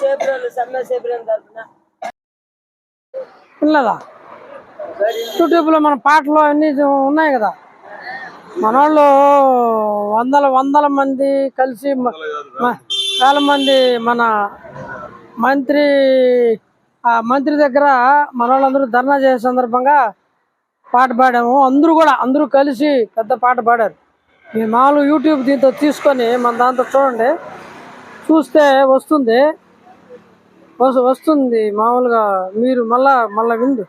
చేబ్రోలు సమ్మె తరఫున పిల్లదా యూట్యూబ్లో మన పాటలు అన్ని ఉన్నాయి కదా. మన వాళ్ళు వందల వందల మంది కలిసి చాలా వేల మంది మన మంత్రి మంత్రి దగ్గర మన వాళ్ళందరూ ధర్నా చేసే సందర్భంగా పాట పాడాము. అందరూ కూడా అందరూ కలిసి పెద్ద పాట పాడారు. మీ మామూలు యూట్యూబ్ దీంతో తీసుకొని మన దాంతో చూడండి. చూస్తే వస్తుంది. వస్తుంది మామూలుగా మీరు మళ్ళా మళ్ళీ విందు.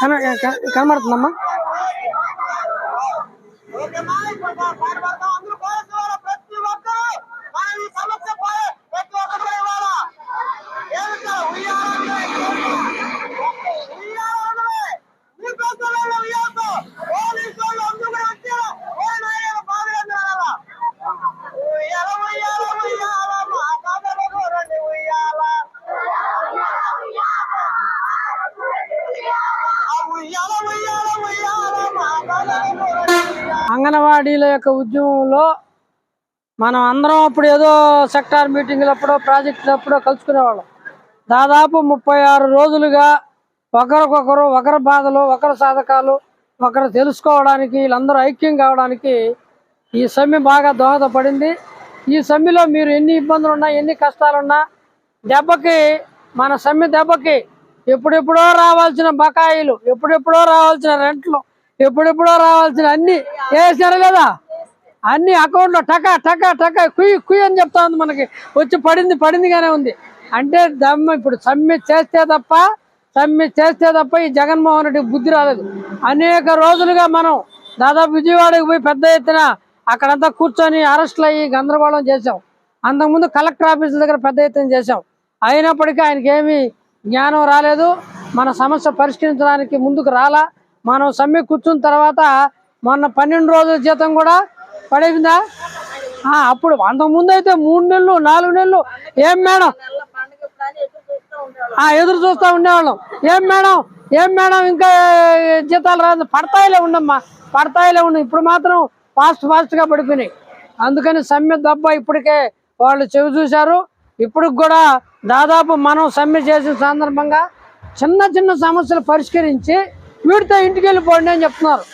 ಕನ್ನಡ ಕನ್ನಡ ಮಾಡ್ತಾನಮ್ಮ పార్టీల యొక్క ఉద్యమంలో మనం అందరం అప్పుడు ఏదో సెక్టార్ మీటింగ్లప్పుడో ప్రాజెక్టులప్పుడో కలుసుకునేవాళ్ళం. దాదాపు ముప్పై ఆరు రోజులుగా ఒకరికొకరు ఒకరి బాధలు ఒకరి సాధకాలు ఒకరు తెలుసుకోవడానికి వీళ్ళందరూ ఐక్యం కావడానికి ఈ సమ్మె బాగా దోహదపడింది. ఈ సమ్మెలో మీరు ఎన్ని ఇబ్బందులు ఉన్నా ఎన్ని కష్టాలున్నా దెబ్బకి మన సమ్మె దెబ్బకి ఎప్పుడెప్పుడో రావాల్సిన బకాయిలు ఎప్పుడెప్పుడో రావాల్సిన రెంట్లు ఎప్పుడెప్పుడో రావాల్సిన అన్ని వేసారా లేదా అన్ని అకౌంట్లో టకా టకా టకా కుయ్యి కుయ్ అని చెప్తా ఉంది మనకి. వచ్చి పడింది పడిందిగానే ఉంది. అంటే దమ్మ ఇప్పుడు సమ్మె చేస్తే తప్ప సమ్మె చేస్తే తప్ప ఈ జగన్మోహన్ రెడ్డి బుద్ధి రాలేదు. అనేక రోజులుగా మనం దాదాపు విజయవాడకి పోయి పెద్ద ఎత్తున అక్కడంతా కూర్చొని అరెస్టులు అయ్యి గందరగోళం చేశాం. అంతకుముందు కలెక్టర్ ఆఫీస్ దగ్గర పెద్ద ఎత్తున చేశాం. అయినప్పటికీ ఆయనకి ఏమీ జ్ఞానం రాలేదు. మన సమస్య పరిష్కరించడానికి ముందుకు రాలా. మనం సమ్మె కూర్చున్న తర్వాత మొన్న పన్నెండు రోజుల జీతం కూడా పడేసిందా అప్పుడు అంతకుముందు అయితే మూడు నెలలు నాలుగు నెలలు. ఏం మేడం? ఎదురు చూస్తా ఉండేవాళ్ళం. ఏం మేడం? ఏం మేడం? ఇంకా జీతాలు రాదు. పడతాయిలే ఉండమ్మా. పడతాయిలే ఉండు. ఇప్పుడు మాత్రం ఫాస్ట్ ఫాస్ట్గా పడిపోయినాయి. అందుకని సమ్మె దెబ్బ ఇప్పటికే వాళ్ళు చెవి చూశారు. ఇప్పుడు కూడా దాదాపు మనం సమ్మె చేసిన సందర్భంగా చిన్న చిన్న సమస్యలు పరిష్కరించి వీడితో ఇంటికి వెళ్ళిపోండి అని చెప్తున్నారు.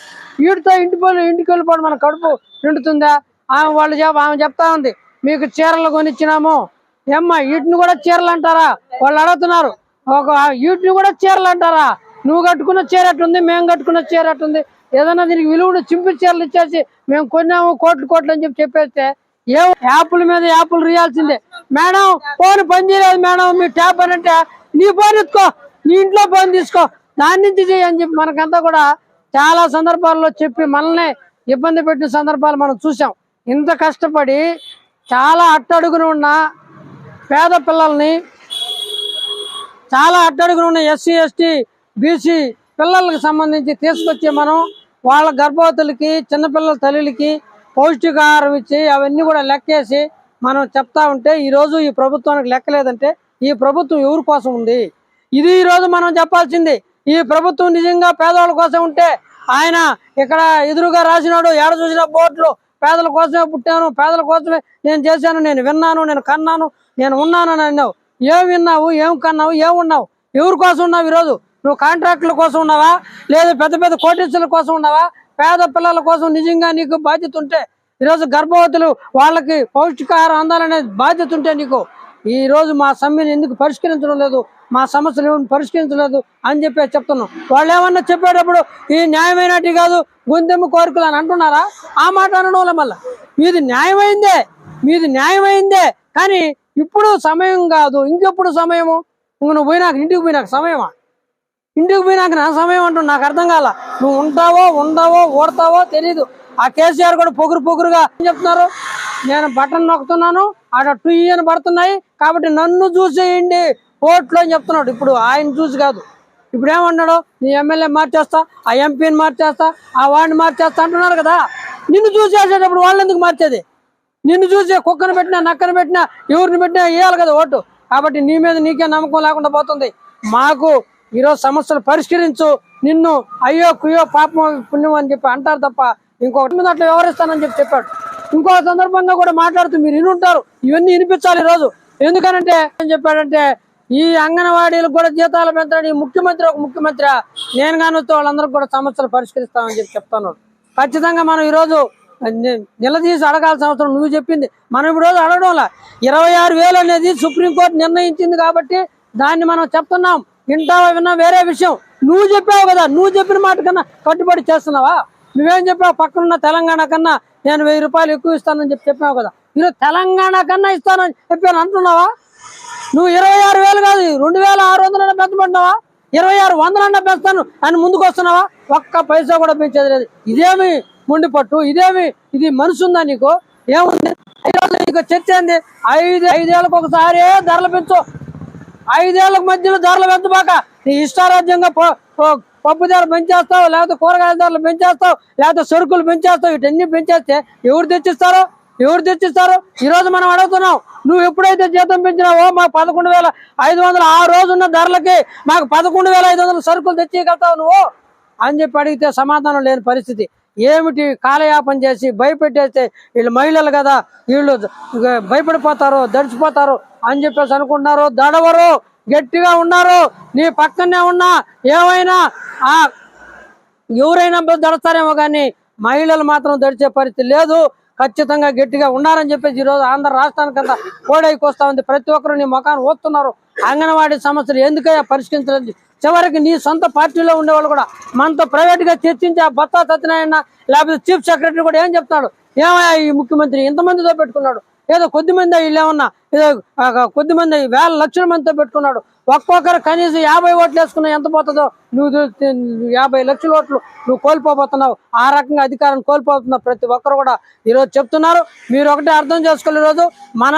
వీడితో ఇంటి ఇంటికి వెళ్ళిపోండి మన కడుపు నిండుతుందా? ఆమె వాళ్ళు ఆమె చెప్తా ఉంది. మీకు చీరలు కొనిచ్చినాము. ఏమ్మా వీటిని కూడా చీరలు అంటారా? వాళ్ళు అడుగుతున్నారు. ఒక వీటిని కూడా చీరలు అంటారా? నువ్వు కట్టుకున్న చీర ఎట్లుంది? మేము కట్టుకున్న చీర ఎట్లుంది? ఏదైనా దీనికి విలువను చింపి చీరలు ఇచ్చేసి మేము కొన్నాము కోట్లు కోట్లు అని చెప్పి చెప్పేస్తే ఏ యాప్ల మీద యాప్లు రియాల్సిందే మేడం ఫోన్ పని చేయలేదు మేడం మీ ట్యాప్ అని అంటే నీ ఫోన్ ఎత్తుకో నీ ఇంట్లో ఫోన్ తీసుకో. దాని నుంచి చేయని అని చెప్పి మనకంతా కూడా చాలా సందర్భాల్లో చెప్పి మనల్ని ఇబ్బంది పెట్టిన సందర్భాలు మనం చూసాం ఇంత కష్టపడి చాలా అట్టడుగున ఉన్న పేద పిల్లల్ని చాలా అట్టడుగున ఉన్న ఎస్సీ ఎస్టీ బీసీ పిల్లలకు సంబంధించి తీసుకొచ్చి మనం వాళ్ళ గర్భవతులకి చిన్నపిల్లల తల్లికి పౌష్టికాహారం ఇచ్చి అవన్నీ కూడా లెక్కేసి మనం చెప్తా ఉంటే ఈరోజు ఈ ప్రభుత్వానికి లెక్కలేదంటే ఈ ప్రభుత్వం ఎవరి కోసం ఉంది? ఇది ఈరోజు మనం చెప్పాల్సింది ఈ ప్రభుత్వం నిజంగా పేదవాళ్ళ కోసం ఉంటే ఆయన ఇక్కడ ఎదురుగా రాసినాడు ఏడ చూసిన బోట్లు పేదల కోసమే పుట్టాను పేదల కోసమే నేను చేశాను నేను విన్నాను నేను కన్నాను నేను ఉన్నాను అని అన్నావు. ఏం విన్నావు ఏం కన్నావు ఏం ఉన్నావు? ఎవరి కోసం ఉన్నావు ఈరోజు? నువ్వు కాంట్రాక్టుల కోసం ఉన్నావా? లేదా పెద్ద పెద్ద కోటీసుల కోసం ఉన్నావా? పేద పిల్లల కోసం నిజంగా నీకు బాధ్యత ఉంటే ఈరోజు గర్భవతులు వాళ్ళకి పౌష్టికాహారం అందాలనే బాధ్యత ఉంటే నీకు. ఈ రోజు మా సమ్మెను ఎందుకు పరిష్కరించడం లేదు? మా సమస్యలు ఏమి పరిష్కరించలేదు అని చెప్పి చెప్తున్నాం. వాళ్ళు ఏమన్నా చెప్పేటప్పుడు ఈ న్యాయమైనట్టు కాదు గుందెమ్మ కోరికలు అని అంటున్నారా? ఆ మాట అనడం వల్ల మళ్ళా. మీది న్యాయమైందే మీది న్యాయమైందే కానీ ఇప్పుడు సమయం కాదు. ఇంకెప్పుడు సమయము? ఇంక నువ్వు పోయినాక ఇంటికి పోయినాక సమయమా? ఇంటికి పోయినాక నా సమయం అంటు నాకు అర్థం కాల. నువ్వు ఉంటావో ఉండవో ఓడతావో తెలీదు. ఆ కేసీఆర్ కూడా పొగురు పొగురుగా ఏం చెప్తున్నారు? నేను బటన్ నొక్కుతున్నాను అక్కడ టూ ఇయర్ పడుతున్నాయి కాబట్టి నన్ను చూసేయండి. కోర్టులో అని చెప్తున్నాడు. ఇప్పుడు ఆయన చూసి కాదు. ఇప్పుడు ఏమన్నాడు? నీ ఎమ్మెల్యే మార్చేస్తా ఆ ఎంపీని మార్చేస్తా ఆ వాడిని మార్చేస్తా అంటున్నారు కదా. నిన్ను చూసేసేటప్పుడు వాళ్ళు ఎందుకు మార్చేది? నిన్ను చూసి కుక్కను పెట్టినా నక్కను పెట్టినా ఎవరిని పెట్టినా వేయాలి కదా ఓటు. కాబట్టి నీ మీద నీకే నమ్మకం లేకుండా పోతుంది. మాకు ఈరోజు సమస్యలు పరిష్కరించు. నిన్ను అయ్యో కుయ్యో పాపం పుణ్యం అని చెప్పి అంటారు తప్ప ఇంకొకటి మీద అట్లా వ్యవహరిస్తానని చెప్పి చెప్పాడు. ఇంకో సందర్భంగా కూడా మాట్లాడుతూ మీరు వినుంటారు. ఇవన్నీ వినిపించాలి ఈరోజు. ఎందుకనంటే ఏం చెప్పాడంటే ఈ అంగన్వాడీలకు కూడా జీతాలు పెంచడం ఈ ముఖ్యమంత్రి ఒక ముఖ్యమంత్రి నేను కానొస్తే వాళ్ళందరికీ కూడా సమస్యలు పరిష్కరిస్తామని చెప్పి చెప్తాను ఖచ్చితంగా మనం ఈరోజు నిలదీసి అడగాల్సిన అవసరం నువ్వు చెప్పింది. మనం ఇప్పుడు అడగడం అడగడంలా? ఇరవై ఆరు వేలు అనేది సుప్రీంకోర్టు నిర్ణయించింది కాబట్టి దాన్ని మనం చెప్తున్నాం. వింటావా విన్నా వేరే విషయం. నువ్వు చెప్పావు కదా. నువ్వు చెప్పిన మాట కన్నా కట్టుబడి చేస్తున్నావా? నువ్వేం చెప్పావు? పక్కనున్న తెలంగాణ కన్నా నేను వెయ్యి రూపాయలు ఎక్కువ ఇస్తానని చెప్పి చెప్పావు కదా. నేను తెలంగాణ కన్నా ఇస్తానని చెప్పాను అంటున్నావా? నువ్వు ఇరవై ఆరు వేలు కాదు రెండు వేల ఆరు వందలన్నా పెంచబడినావా ఇరవై ఆరు వందలన్నా పెంచుతాను అని ముందుకు వస్తున్నావా ఒక్క పైసా కూడా పెంచేది లేదు. ఇదేమి ముండి పట్టు ఇదేమి ఇది మనసు ఉందా నీకు? ఏముంది? ఈరోజు నీకు చర్చ ఏంది? ఐదు ఐదేళ్ళకి ఒకసారి ధరలు పెంచు. ఐదేళ్ళకు మధ్యలో ధరలు పెంచబాక నీ ఇష్టారాజ్యంగా పప్పు ధరలు పెంచేస్తావు లేకపోతే కూరగాయల ధరలు పెంచేస్తావు లేకపోతే సరుకులు పెంచేస్తావు వీటన్నీ పెంచేస్తే ఎవరు తెచ్చిస్తారు? ఎవరు తెచ్చిస్తారు ఈరోజు మనం అడుగుతున్నాం నువ్వు ఎప్పుడైతే జీతం పెంచినావో మాకు పదకొండు వేల ఐదు వందలు ఆ రోజున్న ధరలకి మాకు పదకొండు వేల ఐదు వందలు సరుకులు తెచ్చేయగలుగుతావు నువ్వు? అని చెప్పి అడిగితే సమాధానం లేని పరిస్థితి. ఏమిటి కాలయాపన చేసి భయపెట్టేస్తే వీళ్ళు మహిళలు కదా వీళ్ళు భయపడిపోతారు దడిచిపోతారు అని చెప్పేసి అనుకుంటున్నారు. దడవరు గట్టిగా ఉన్నారు. నీ పక్కనే ఉన్నా ఏమైనా ఆ ఎవరైనా దడతారేమో కానీ మహిళలు మాత్రం దడిచే పరిస్థితి లేదు. ఖచ్చితంగా గట్టిగా ఉన్నారని చెప్పేసి ఈరోజు ఆంధ్ర కదా కోడైకి వస్తా ఉంది. ప్రతి ఒక్కరు నీ మొఖాన్ని ఓస్తున్నారు అంగన్వాడీ సమస్యలు ఎందుకయ్యా పరిష్కరించలేదు? చివరికి నీ సొంత పార్టీలో ఉండేవాళ్ళు కూడా మనతో ప్రైవేట్గా చర్చించి ఆ బత్తా సత్యనారాయణ లేకపోతే చీఫ్ సెక్రటరీ కూడా ఏం చెప్తున్నాడు? ఏమయ్యా ఈ ముఖ్యమంత్రి ఇంతమందితో పెట్టుకున్నాడు? ఏదో కొద్ది మంది ఏదో కొద్దిమంది కొద్ది మంది వేల లక్షల మందితో పెట్టుకున్నాడు. ఒక్కొక్కరు కనీసం యాభై ఓట్లు వేసుకున్నా ఎంత పోతుందో? నువ్వు యాభై లక్షల ఓట్లు నువ్వు కోల్పోబోతున్నావు. ఆ రకంగా అధికారాన్ని కోల్పోతున్నావు ప్రతి ఒక్కరు కూడా ఈరోజు చెప్తున్నారు. మీరు ఒకటే అర్థం చేసుకోవాలి ఈరోజు. మన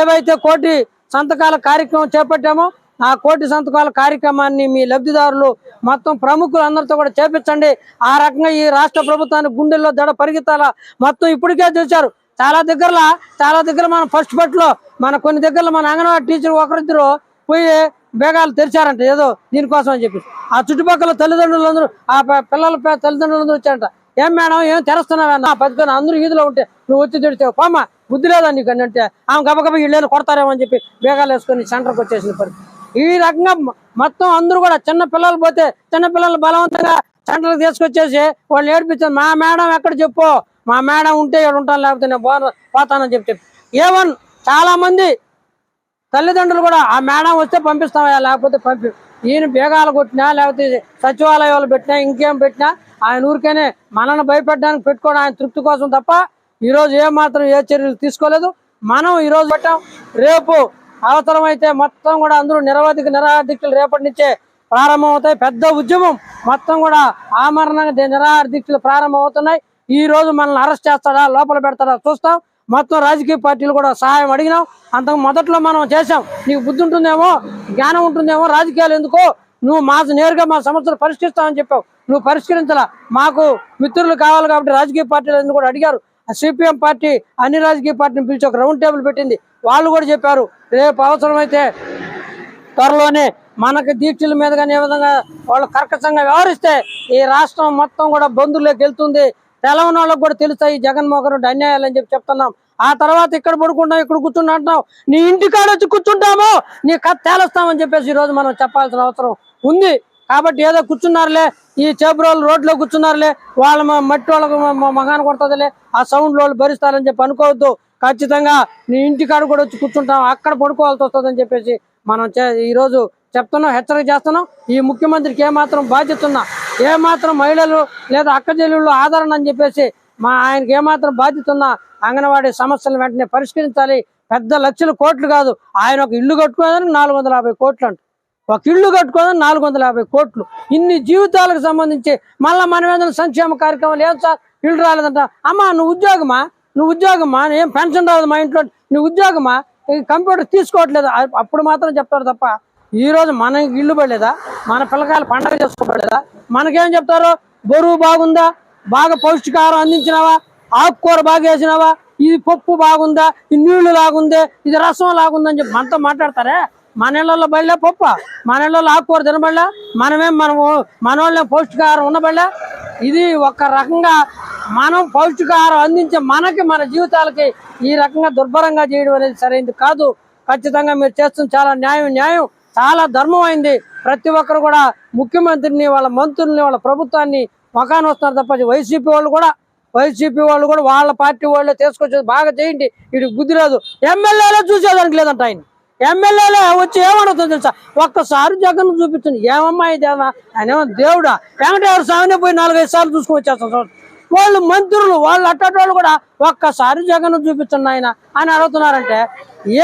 ఏవైతే కోటి సంతకాల కార్యక్రమం చేపట్టామో ఆ కోటి సంతకాల కార్యక్రమాన్ని మీ లబ్ధిదారులు మొత్తం ప్రముఖులు అందరితో కూడా చేపించండి. ఆ రకంగా ఈ రాష్ట్ర ప్రభుత్వానికి గుండెల్లో దడ పరిగెత్తాలా? మొత్తం ఇప్పటికే చూశారు చాలా దగ్గరలో చాలా దగ్గర మన ఫస్ట్ బట్లో మన కొన్ని దగ్గరలో మన అంగన్వాడీ టీచర్ ఒకరిద్దరు పోయి బేగాలు తెరిచారంట ఏదో దీనికోసం అని చెప్పి. ఆ చుట్టుపక్కల తల్లిదండ్రులందరూ ఆ పిల్లల తల్లిదండ్రులందరూ వచ్చారంట. ఏం మేడం ఏం తెరుస్తున్నావన్నా పదికొని అందరూ ఈదులో ఉంటే నువ్వు వచ్చి తిడితే పామా బుద్ధి లేదా నీకు? అని అంటే ఆమె గబగబ ఇళ్ళు కొడతారేమో అని చెప్పి బేగాలు వేసుకొని సెంటర్కి వచ్చేసిన పరిస్థితి. ఈ రకంగా మొత్తం అందరూ కూడా చిన్న పిల్లలు పోతే చిన్న పిల్లలు బలవంతంగా సెంటర్కి తీసుకొచ్చేసి వాళ్ళు ఏడిపించారు. మా మేడం ఎక్కడ చెప్పు? మా మేడం ఉంటే ఇక్కడ ఉంటాను లేకపోతే నేను పోను పోతానని చెప్పి ఏమన్ ఏవన్ చాలా మంది తల్లిదండ్రులు కూడా ఆ మేడం వస్తే పంపిస్తామయ్యా లేకపోతే పంపి ఈయన బేగాలు కొట్టినా లేకపోతే సచివాలయాలు పెట్టినా ఇంకేం పెట్టినా ఆయన ఊరికేనే మనల్ని భయపెట్టడానికి పెట్టుకోవడం ఆయన తృప్తి కోసం తప్ప ఈ రోజు ఏ మాత్రం ఏ చర్యలు తీసుకోలేదు. మనం ఈరోజు పెట్టాం. రేపు అవసరమైతే మొత్తం కూడా అందరూ నిరవధిక నిరాహారదీక్షలు రేపటి నుంచే ప్రారంభం అవుతాయి పెద్ద ఉద్యమం. మొత్తం కూడా ఆమరణంగా నిరాహారదీక్షలు ప్రారంభం అవుతున్నాయి ఈ రోజు మనల్ని అరెస్ట్ చేస్తాడా లోపల పెడతాడా చూస్తాం. మొత్తం రాజకీయ పార్టీలు కూడా సహాయం అడిగినాం. అంతకు మొదట్లో మనం చేసాం నీకు బుద్ధి ఉంటుందేమో జ్ఞానం ఉంటుందేమో రాజకీయాలు ఎందుకో. నువ్వు మా నేరుగా మా సమస్యలు పరిష్కరిస్తామని చెప్పావు. నువ్వు పరిష్కరించాలా. మాకు మిత్రులు కావాలి కాబట్టి రాజకీయ పార్టీలు కూడా అడిగారు. సిపిఎం పార్టీ అన్ని రాజకీయ పార్టీని పిలిచి ఒక రౌండ్ టేబుల్ పెట్టింది. వాళ్ళు కూడా చెప్పారు రేపు అవసరమైతే త్వరలోనే మనకి దీక్షల మీద కానీ ఏ విధంగా వాళ్ళు కర్కశంగా వ్యవహరిస్తే ఈ రాష్ట్రం మొత్తం కూడా బంధువుల్లోకి వెళ్తుంది. తెలంగాణ వాళ్ళకి కూడా తెలుస్తాయి జగన్మోహన్ రెడ్డి అన్యాయాలని చెప్పి చెప్తున్నాం. ఆ తర్వాత ఇక్కడ పడుకుంటాం ఇక్కడ కూర్చుంటా అంటున్నాం. నీ ఇంటికాడ వచ్చి కూర్చుంటాము నీ కథ తేలుస్తామని చెప్పేసి ఈ రోజు మనం చెప్పాల్సిన అవసరం ఉంది. కాబట్టి ఏదో కూర్చున్నారులే ఈ చేపురోళ్ళు రోడ్లో కూర్చున్నారులే వాళ్ళ మట్టి వాళ్ళకు మగాన కొడుతుందిలే ఆ సౌండ్ వాళ్ళు భరిస్తారని చెప్పి అనుకోవద్దు. ఖచ్చితంగా నీ ఇంటికాడ కూడా వచ్చి కూర్చుంటాం అక్కడ పడుకోవాల్సి వస్తుందని చెప్పేసి మనం చే- ఈ రోజు చెప్తున్నాం హెచ్చరిక చేస్తున్నాం. ఈ ముఖ్యమంత్రికి ఏమాత్రం బాధ్యత ఉన్నా ఏమాత్రం మహిళలు లేదా అక్క ఆదరణ అని చెప్పేసి మా ఆయనకి ఏమాత్రం బాధ్యత ఉన్నా అంగన్వాడీ సమస్యలు వెంటనే పరిష్కరించాలి. పెద్ద లక్షల కోట్లు కాదు. ఆయన ఒక ఇల్లు కట్టుకోదని నాలుగు వందల యాభై కోట్లు అంట. ఒక ఇల్లు కట్టుకోదని నాలుగు వందల యాభై కోట్లు. ఇన్ని జీవితాలకు సంబంధించి మళ్ళా మనం సంక్షేమ కార్యక్రమాలు ఏం సార్? ఇల్లు రాలేదంట. అమ్మా నువ్వు ఉద్యోగమా? నువ్వు ఉద్యోగమా? ఏం పెన్షన్ రాదు మా ఇంట్లో. నువ్వు ఉద్యోగమా? కంప్యూటర్ తీసుకోవట్లేదు. అప్పుడు మాత్రం చెప్తారు తప్ప ఈ రోజు మన ఇల్లు పడలేదా? మన పిల్లకాయలు పండగ చేసుకోబడలేదా మనకేం చెప్తారు? బరువు బాగుందా? బాగా పౌష్టికాహారం అందించినావా? ఆకుకూర బాగా వేసినావా? ఇది పప్పు బాగుందా? ఈ నీళ్ళు లాగుందే? ఇది రసం లాగుందని చెప్పి మనతో మాట్లాడతారే? మన ఇళ్ళల్లో బళ్ళా పప్ప? మన ఇళ్ళల్లో ఆకుకూర తినబడలా? మనమేం మనము మన వాళ్ళే పౌష్టికాహారం ఉండబడలే? ఇది ఒక రకంగా మనం పౌష్టికాహారం అందించే మనకి మన జీవితాలకి ఈ రకంగా దుర్భరంగా చేయడం అనేది సరైనది కాదు. ఖచ్చితంగా మీరు చేస్తుంది చాలా న్యాయం న్యాయం. చాలా ధర్మం అయింది ప్రతి ఒక్కరు కూడా ముఖ్యమంత్రిని వాళ్ళ మంత్రుల్ని వాళ్ళ ప్రభుత్వాన్ని మకాన్ వస్తున్నారు తప్ప వైసీపీ వాళ్ళు కూడా వైసీపీ వాళ్ళు కూడా వాళ్ళ పార్టీ వాళ్ళే తీసుకొచ్చేది బాగా చేయండి. వీడికి బుద్ధి లేదు ఎమ్మెల్యేలో చూసేదానికి లేదంట ఆయన. ఎమ్మెల్యేలో వచ్చి ఏమడుతుంది తెలుసా? ఒక్కసారి జగన్ చూపించండి ఏమమ్మా ఇది ఆయన దేవుడా? వెంకటేశ్వర స్వామిని పోయి నాలుగైదు సార్లు చూసుకొని వచ్చేస్తాం వాళ్ళు మంత్రులు వాళ్ళు అట్టటి కూడా ఒక్కసారి జగన్ చూపించండి ఆయన అని అడుగుతున్నారంటే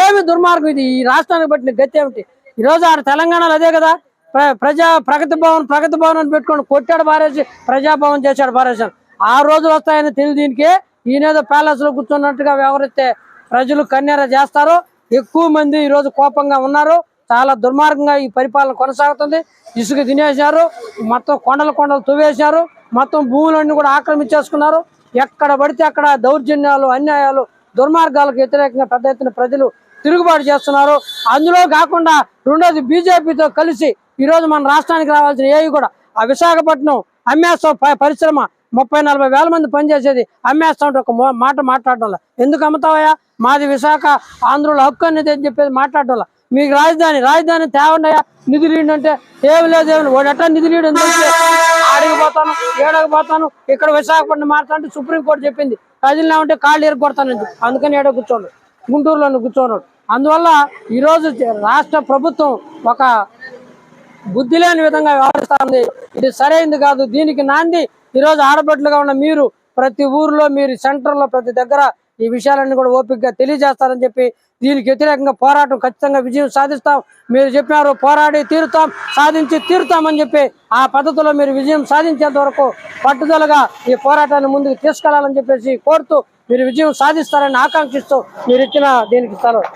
ఏమి దుర్మార్గం ఇది? ఈ రాష్ట్రానికి పట్టిన గతి ఏమిటి? ఈ రోజు ఆడ తెలంగాణలో అదే కదా. ప్ర- ప్రజా ప్రగతి భవన్ ప్రగతి భవన్ అని పెట్టుకొని కొట్టాడు బారేసి ప్రజాభవన్ చేశాడు బారేసాడు ఆ రోజులు వస్తాయని తెలియదు దీనికి. ఈయనేదో ప్యాలెస్లో కూర్చున్నట్టుగా వ్యవహరిస్తే ప్రజలు కన్నెర చేస్తారు. ఎక్కువ మంది ఈ రోజు కోపంగా ఉన్నారు. చాలా దుర్మార్గంగా ఈ పరిపాలన కొనసాగుతుంది. ఇసుక తినేశారు. మొత్తం కొండలు కొండలు తువ్వేశారు. మొత్తం భూములన్నీ కూడా ఆక్రమించేసుకున్నారు. ఎక్కడ పడితే అక్కడ దౌర్జన్యాలు అన్యాయాలు దుర్మార్గాలకు వ్యతిరేకంగా పెద్ద ఎత్తున ప్రజలు తిరుగుబాటు చేస్తున్నారు. అందులో కాకుండా రెండోది బీజేపీతో కలిసి ఈ రోజు మన రాష్ట్రానికి రావాల్సిన ఏవి కూడా ఆ విశాఖపట్నం అమ్మేస్తాం పరిశ్రమ ముప్పై నలభై వేల మంది పనిచేసేది అమ్మేస్తా ఉంటే ఒక మాట మాట్లాడటంలా. ఎందుకు అమ్ముతావయ్యా? మాది విశాఖ ఆంధ్రుల హక్కు అనేది అని చెప్పేది మాట్లాడటంలా. మీకు రాజధాని రాజధాని తేవండియా నిధులు అంటే ఏమి లేదు ఏమి లేదు. వాడు నిధులు ఇవ్వడు ఎందుకంటే ఆడికి పోతాను ఏడకి పోతాను ఇక్కడ విశాఖపట్నం మాట్లాడితే సుప్రీంకోర్టు చెప్పింది. ప్రజలు ఉంటే కాళ్ళు ఎరగొడతానండి అందుకని ఏడో కూర్చోండి. గుంటూరులో కూర్చోన్నాడు అందువల్ల ఈరోజు రాష్ట్ర ప్రభుత్వం ఒక బుద్ధి లేని విధంగా వ్యవహరిస్తుంది. ఇది సరైనది కాదు. దీనికి నాంది ఈరోజు ఆడబిడ్డలుగా ఉన్న మీరు ప్రతి ఊర్లో మీరు సెంటర్లో ప్రతి దగ్గర ఈ విషయాలన్నీ కూడా ఓపికగా తెలియజేస్తారని చెప్పి దీనికి వ్యతిరేకంగా పోరాటం ఖచ్చితంగా విజయం సాధిస్తాం. మీరు చెప్పినారు పోరాడి తీరుతాం సాధించి తీరుతామని చెప్పి ఆ పద్ధతిలో మీరు విజయం సాధించేంత వరకు పట్టుదలగా ఈ పోరాటాన్ని ముందుకు తీసుకెళ్ళాలని చెప్పేసి కోరుతూ మీరు విజయం సాధిస్తారని ఆకాంక్షిస్తూ మీరు ఇచ్చిన దీనికి సెలవు.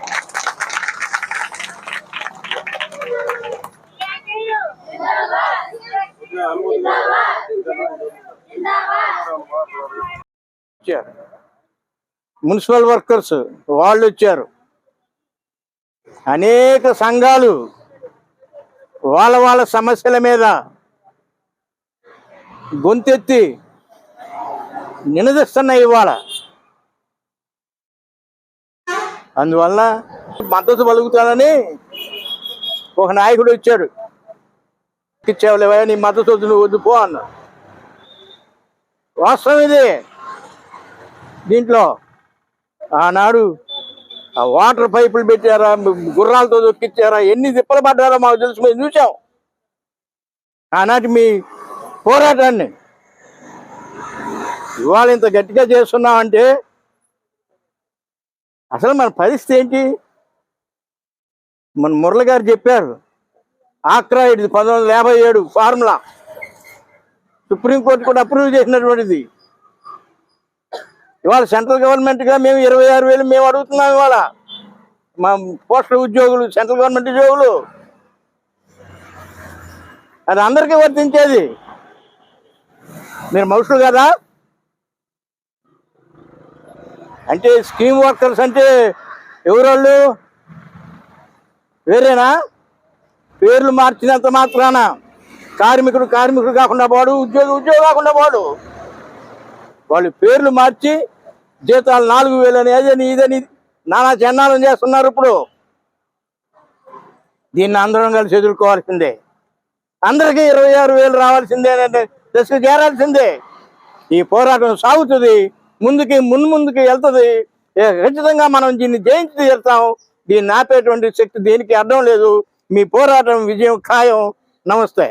వచ్చారు మున్సిపల్ వర్కర్స్ వాళ్ళు వచ్చారు. అనేక సంఘాలు వాళ్ళ వాళ్ళ సమస్యల మీద గొంతెత్తి నినదిస్తున్నాయి ఇవాళ. అందువల్ల మద్దతు పలుకుతానని ఒక నాయకుడు వచ్చాడు. ఇచ్చేవాళ్ళ నీ మద్దతు వద్దు నువ్వు వద్దు పో అన్నా. వాస్తవం ఇది. దీంట్లో ఆనాడు ఆ వాటర్ పైపులు పెట్టారా గుర్రాలతో దొక్కిచ్చారా ఎన్ని తిప్పలు పడ్డారో మాకు తెలుసు మేము చూసాం ఆనాటి మీ పోరాటాన్ని ఇవాళ ఇంత గట్టిగా చేస్తున్నామంటే అసలు మన పరిస్థితి ఏంటి? మన మురళి గారు చెప్పారు ఆక్రా ఇది పంతొమ్మిది వందల యాభై ఏడు ఫార్ములా. సుప్రీంకోర్టు కూడా అప్రూవ్ చేసినటువంటిది. ఇవాళ సెంట్రల్ గవర్నమెంట్గా మేము ఇరవై ఆరు వేలు మేము అడుగుతున్నాం ఇవాళ. మా పోస్టల్ ఉద్యోగులు సెంట్రల్ గవర్నమెంట్ ఉద్యోగులు. అది అందరికీ వర్తించేది. మీరు మనుషులు కదా? అంటే స్కీమ్ వర్కర్స్ అంటే ఎవరోళ్ళు? వేరేనా? పేర్లు మార్చినంత మాత్రాన కార్మికుడు కార్మికుడు కాకుండా పోడు ఉద్యోగి ఉద్యోగి కాకుండా పోడు వాళ్ళు పేర్లు మార్చి జీతాలు నాలుగు వేలని అదని ఇదని నానా చెన్నాలను చేస్తున్నారు ఇప్పుడు. దీన్ని అందరం కలిసి ఎదుర్కోవాల్సిందే. అందరికీ ఇరవై ఆరు వేలు రావాల్సిందే దశకు చేరాల్సిందే. ఈ పోరాటం సాగుతుంది ముందుకి మున్ ముందుకి వెళ్తుంది. ఖచ్చితంగా మనం దీన్ని జయించి తీరుతాం. దీన్ని ఆపేటువంటి శక్తి దేనికి అర్థం లేదు. మీ పోరాటం విజయం ఖాయం. నమస్తే.